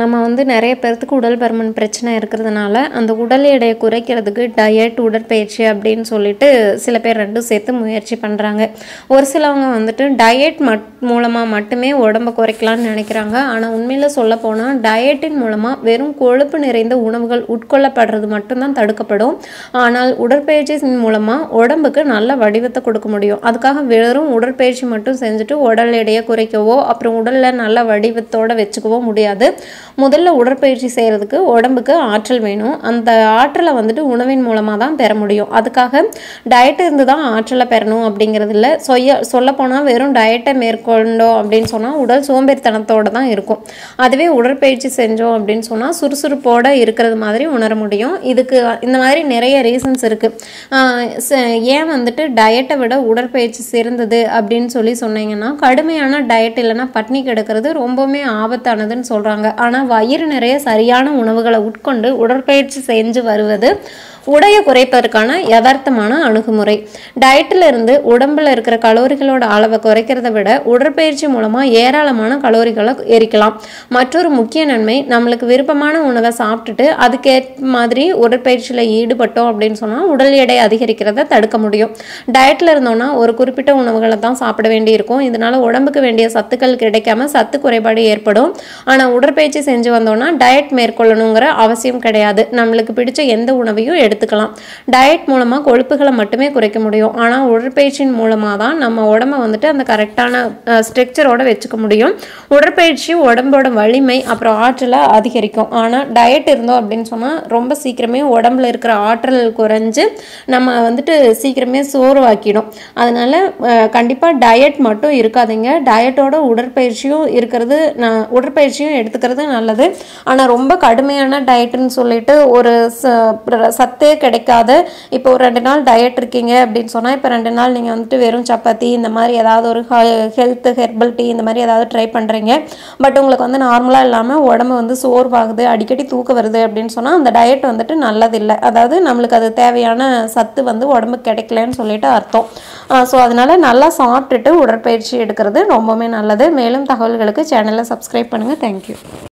நம்ம வந்து நிறைய பேர்த்துக்கு உடல் பருமன் பிரச்சனை இருக்கிறதுனால அந்த உடல் எடையை குறைக்கிறதுக்கு டயட் உடற்பயிற்சி அப்படின்னு சொல்லிட்டு சில பேர் ரெண்டும் சேர்த்து முயற்சி பண்ணுறாங்க ஒரு சிலவங்க வந்துட்டு டயட் மட் மூலமாக மட்டுமே உடம்பை குறைக்கலாம்னு நினைக்கிறாங்க. ஆனால் உண்மையில் சொல்ல போனால் டயட்டின் மூலமாக வெறும் கொழுப்பு நிறைந்த உணவுகள் உட்கொள்ளப்படுறது மட்டும்தான் தடுக்கப்படும். ஆனால் உடற்பயிற்சியின் மூலமாக உடம்புக்கு நல்ல வடிவத்தை கொடுக்க முடியும். அதுக்காக வெறும் உடற்பயிற்சி மட்டும் செஞ்சுட்டு உடல் எடையை குறைக்கவோ அப்புறம் உடலில் நல்ல வடிவத்தோடு வச்சுக்கவோ முடியாது. முதல்ல உடற்பயிற்சி செய்கிறதுக்கு உடம்புக்கு ஆற்றல் வேணும். அந்த ஆற்றலை வந்துட்டு உணவின் மூலமாக தான் பெற முடியும். அதுக்காக டயட் இருந்து தான் ஆற்றலை பெறணும் அப்படிங்கிறது இல்லை. சொய்ய சொல்லப்போனால் வெறும் டயட்டை மேற்கொண்டோம் அப்படின்னு சொன்னால் உடல் சோம்பேறித்தனத்தோடு தான் இருக்கும். அதுவே உடற்பயிற்சி செஞ்சோம் அப்படின்னு சொன்னால் சுறுசுறுப்போடு இருக்கிறது மாதிரி உணர முடியும். இதுக்கு இந்த மாதிரி நிறைய ரீசன்ஸ் இருக்குது ஏன் வந்துட்டு டயட்டை விட உடற்பயிற்சி சிறந்தது அப்படின்னு சொல்லி சொன்னீங்கன்னா கடுமையான டயட் இல்லைன்னா பட்னி கிடக்கிறது ரொம்பவுமே ஆபத்தானதுன்னு சொல்கிறாங்க ஆனால் வயிறு நிறைய சரியான உணவுகளை உட்கொண்டு உடற்பயிற்சி செஞ்சு வருவது உடையை குறைப்பதற்கான யதார்த்தமான அணுகுமுறை. டயட்டில் இருந்து உடம்புல இருக்கிற கலோரிகளோட அளவை குறைக்கிறத விட உடற்பயிற்சி மூலமாக ஏராளமான கலோரிகளை எரிக்கலாம். மற்றொரு முக்கிய நன்மை நம்மளுக்கு விருப்பமான உணவை சாப்பிட்டுட்டு அதுக்கேற்ற மாதிரி உடற்பயிற்சியில் ஈடுபட்டோம் அப்படின்னு சொன்னால் உடல் எடை அதிகரிக்கிறத தடுக்க முடியும். டயட்டில் இருந்தோம்னா ஒரு குறிப்பிட்ட உணவுகளை தான் சாப்பிட வேண்டியிருக்கும். இதனால உடம்புக்கு வேண்டிய சத்துக்கள் கிடைக்காம சத்து குறைபாடு ஏற்படும். ஆனால் உடற்பயிற்சி செஞ்சு வந்தோம்னா டயட் மேற்கொள்ளணுங்கிற அவசியம் கிடையாது. நம்மளுக்கு பிடிச்ச எந்த உணவையும் எடுத்துக்கலாம். டயட் மூலமாக கொழுப்புகளை மட்டுமே குறைக்க முடியும். ஆனால் உடற்பயிற்சியின் மூலமாக தான் நம்ம உடம்ப வந்துட்டு அந்த கரெக்டான ஸ்ட்ரக்சரோட வச்சுக்க முடியும். உடற்பயிற்சி உடம்போட வலிமை அப்புறம் ஆற்றலை அதிகரிக்கும். ஆனால் டயட் இருந்தோம் அப்படின்னு சொன்னால் ரொம்ப சீக்கிரமே உடம்புல இருக்கிற ஆற்றல் குறைஞ்சு நம்ம வந்துட்டு சீக்கிரமே சோர்வாக்கிடும். அதனால கண்டிப்பாக டயட் மட்டும் இருக்காதீங்க. டயட்டோட உடற்பயிற்சியும் இருக்கிறது நான் உடற்பயிற்சியும் எடுத்துக்கிறது நல்லது. ஆனால் ரொம்ப கடுமையான டயட்டுன்னு சொல்லிட்டு ஒரு சத்த சத்தே கிடைக்காத இப்போ ஒரு ரெண்டு நாள் டயட் இருக்கீங்க அப்படின்னு சொன்னால் இப்போ ரெண்டு நாள் நீங்கள் வந்துட்டு வெறும் சப்பாத்தி இந்த மாதிரி ஏதாவது ஒரு ஹெல்த் ஹெர்பல் டீ இந்த மாதிரி ஏதாவது ட்ரை பண்ணுறீங்க பட் உங்களுக்கு வந்து நார்மலாக இல்லாமல் உடம்பு வந்து சோர்வாகுது அடிக்கடி தூக்கம் வருது அப்படின்னு சொன்னால் அந்த டயட் வந்துட்டு நல்லதில்லை. அதாவது நம்மளுக்கு அது தேவையான சத்து வந்து உடம்புக்கு கிடைக்கலன்னு சொல்லிட்டு அர்த்தம். ஸோ அதனால் நல்லா சாப்பிட்டுட்டு உடற்பயிற்சி எடுக்கிறது ரொம்பவுமே நல்லது. மேலும் தகவல்களுக்கு சேனலை சப்ஸ்கிரைப் பண்ணுங்கள் தேங்க்யூ